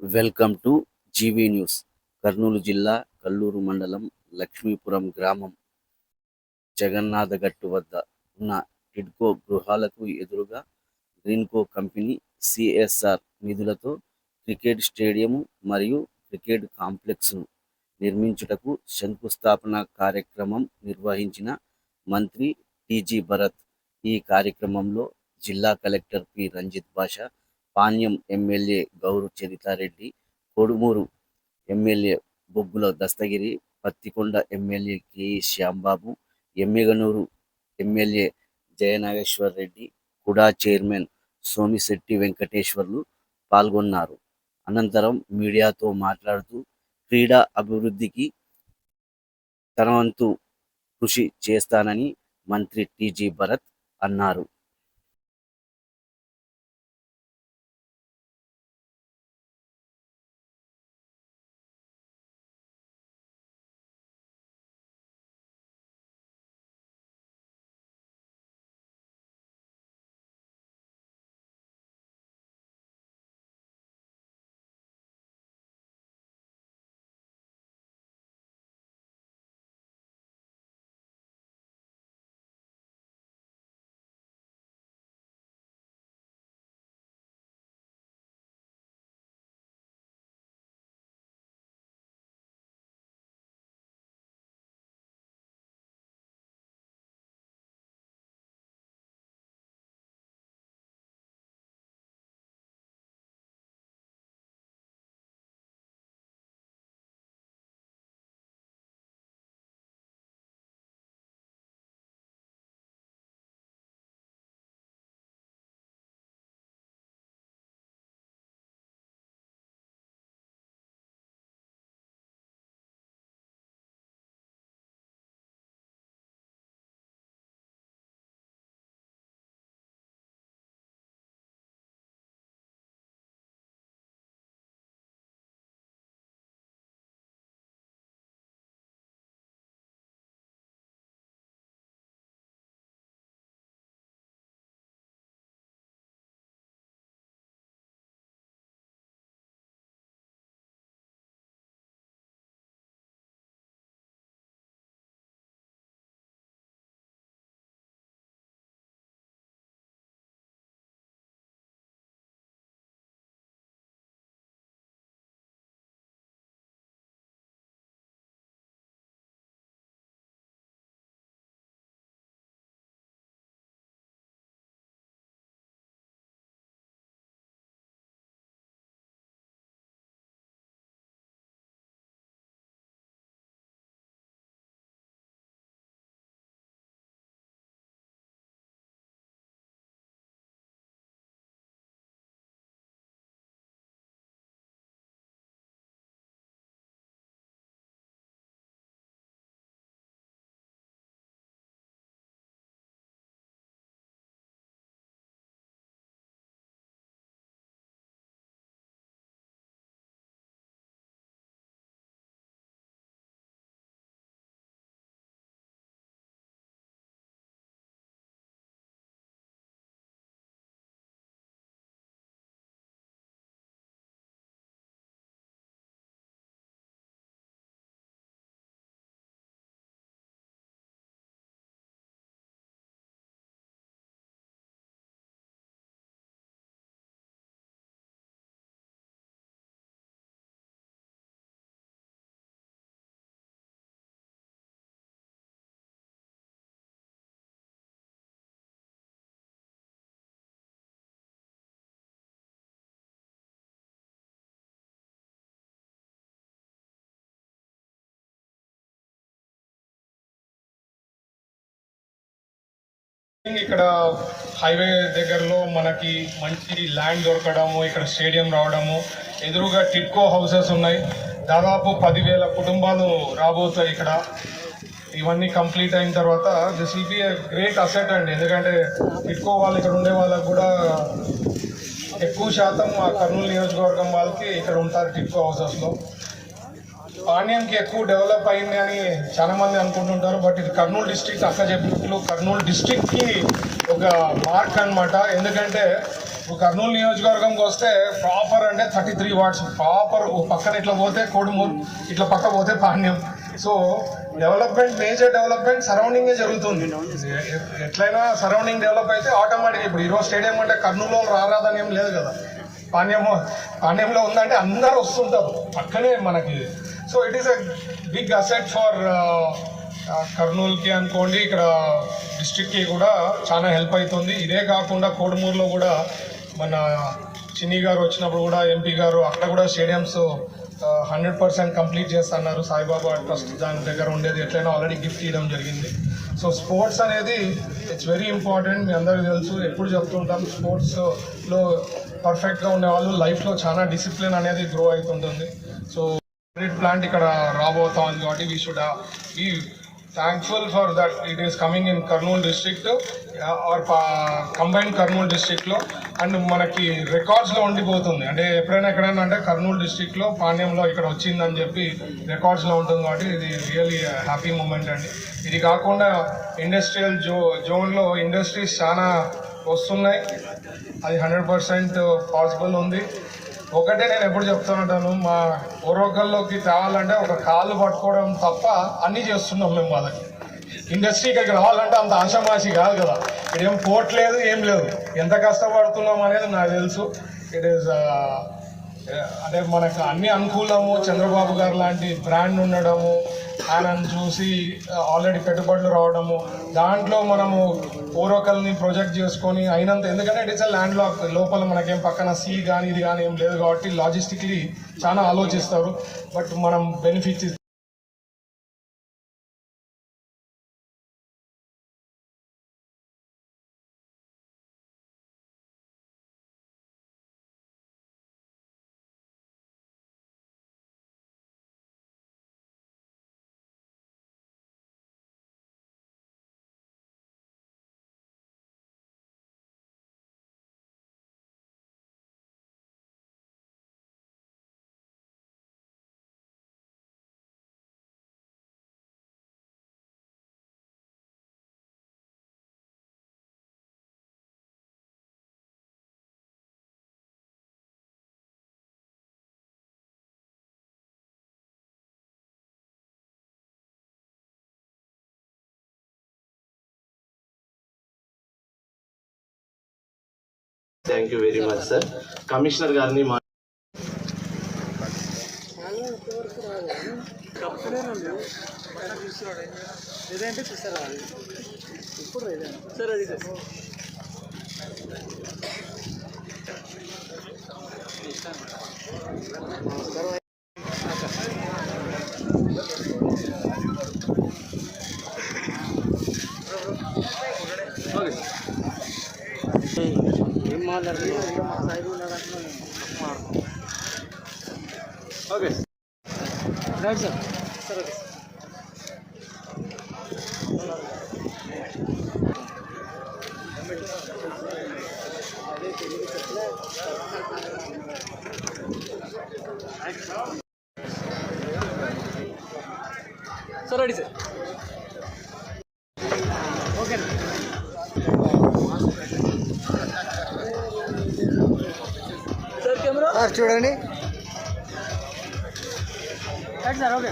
Welcome to GV news Kurnool జిల్లా కల్లూరు మండలం లక్ష్మీపురం గ్రామం. జగన్నాథగట్టు వద్ద ఉన్న టిడ్కో గృహాలకు ఎదురుగా గ్రీన్కో కంపెనీ సిఎస్ఆర్ నిధులతో క్రికెట్ స్టేడియం మరియు క్రికెట్ కాంప్లెక్స్ను నిర్మించుటకు శంకుస్థాపన కార్యక్రమం నిర్వహించిన మంత్రి టీజీ భరత్. ఈ కార్యక్రమంలో జిల్లా collector P. Ranjith Basha Panyam MLA Gowru Charitha Reddy Kodumur MLA Boggula Dastagiri Pattikonda MLA K. Shyambabu Emmiganur MLA Jayanageshwar Reddy KUDA chairman Somisetti Venkateswarlu పాల్గొన్నారు. అనంతరం మీడియాతో మాట్లాడుతూ క్రీడా అభివృద్ధికి తన వంతు కృషి చేస్తానని మంత్రి టీజీ భరత్ అన్నారు. ఇక్కడ హైవే దగ్గరలో మనకి మంచి ల్యాండ్ దొరకడము ఇక్కడ స్టేడియం రావడము. ఎదురుగా టిట్కో హౌసెస్ ఉన్నాయి. దాదాపు పదివేల కుటుంబాలు రాబోతాయి ఇక్కడ. ఇవన్నీ కంప్లీట్ అయిన తర్వాత this will be great asset అండి. ఎందుకంటే టిట్కో వాళ్ళు ఇక్కడ ఉండే వాళ్ళకి కూడా ఎక్కువ శాతం ఆ కర్నూలు నియోజకవర్గం వాళ్ళకి ఇక్కడ ఉంటారు టిట్కో హౌసెస్లో పాణ్యంకి ఎక్కువ డెవలప్ అయింది అని చాలా మంది అనుకుంటుంటారు బట్ ఇది కర్నూలు డిస్ట్రిక్ట్ అక్క చెప్పినట్లు కర్నూలు డిస్ట్రిక్ట్కి ఒక మార్క్ అన్నమాట. ఎందుకంటే ఇప్పుడు కర్నూలు నియోజకవర్గంకి వస్తే ప్రాపర్ అంటే థర్టీ త్రీ వార్డ్స్ ప్రాపర్ పక్కన ఇట్లా పోతే కోడుమూరు ఇట్లా పక్క పోతే Panyam so development major development సరౌండింగే జరుగుతుంది. ఎట్లయినా సరౌండింగ్ డెవలప్ అయితే ఆటోమేటిక్ ఇప్పుడు ఈరోజు స్టేడియం అంటే కర్నూలులో రారాదని ఏం లేదు కదా. పాణ్యము పాణ్యంలో ఉందంటే అందరూ వస్తుంటారు. పక్కనే మనకి so it is a big asset for కర్నూలుకి అనుకోండి. ఇక్కడ డిస్ట్రిక్ట్కి కూడా చాలా హెల్ప్ అవుతుంది ఇదే కాకుండా కోడుమూరులో కూడా మన చిన్ని గారు వచ్చినప్పుడు కూడా ఎంపీ గారు అక్కడ కూడా స్టేడియంస్ హండ్రెడ్ పర్సెంట్ కంప్లీట్ చేస్తున్నారు. సాయిబాబా ట్రస్ట్ దాని దగ్గర ఉండేది. ఎట్లయినా ఆల్రెడీ గిఫ్ట్ ఇవ్వడం జరిగింది. సో స్పోర్ట్స్ అనేది ఇట్స్ వెరీ ఇంపార్టెంట్ మీ అందరికీ తెలుసు. ఎప్పుడు చెప్తుంటాం స్పోర్ట్స్లో పర్ఫెక్ట్గా ఉండేవాళ్ళు లైఫ్లో చాలా డిసిప్లిన్ అనేది గ్రో అవుతుంటుంది. సో ప్లాంట్ ఇక్కడ రాబోతా ఉంది కాబట్టి we should be thankful for that it is coming in Kurnool district are combine Kurnool డిస్ట్రిక్ట్లో అండ్ మనకి రికార్డ్స్లో ఉండిపోతుంది. అంటే ఎప్పుడైనా ఎక్కడైనా అంటే కర్నూలు డిస్ట్రిక్ట్లో పాణ్యంలో ఇక్కడ వచ్చిందని చెప్పి రికార్డ్స్లో ఉంటుంది కాబట్టి ఇది రియలీ హ్యాపీ మూమెంట్ అండి. ఇది కాకుండా ఇండస్ట్రియల్ జో జోన్లో ఇండస్ట్రీస్ చాలా వస్తున్నాయి. అది హండ్రెడ్ పర్సెంట్ పాసిబుల్ ఉంది. ఒకటే నేను ఎప్పుడు చెప్తుంటాను మా పూర్వకల్లోకి తేవాలంటే ఒక కాళ్ళు పట్టుకోవడం తప్ప అన్నీ చేస్తున్నాం మేము వాళ్ళకి. ఇండస్ట్రీ ఇక్కడికి రావాలంటే అంత ఆషామాషి కాదు కదా. ఇదేం ఏం పోర్ట్ లేదు ఏం లేదు. ఎంత కష్టపడుతున్నాం అనేది నాకు తెలుసు. ఇట్ ఈస్ uh, అంటే మనకు అన్ని అనుకూలము చంద్రబాబు గారు లాంటి బ్రాండ్ ఉండడము ఆయనను చూసి ఆల్రెడీ పెట్టుబడులు రావడము. దాంట్లో మనము పూర్వకల్ని ప్రొజెక్ట్ చేసుకొని అయినంత ఎందుకంటే ఇట్స్ ల్యాండ్ లాక్ లోపల మనకేం పక్కన సీ కానీ ఇది కానీ ఏం లేదు కాబట్టి లాజిస్టిక్లీ చాలా ఆలోచిస్తారు. బట్ మనం benefits thank you very much sir commissioner గారిని మా okay sir ready sir okay sir camera sir చూడండి. Sir okay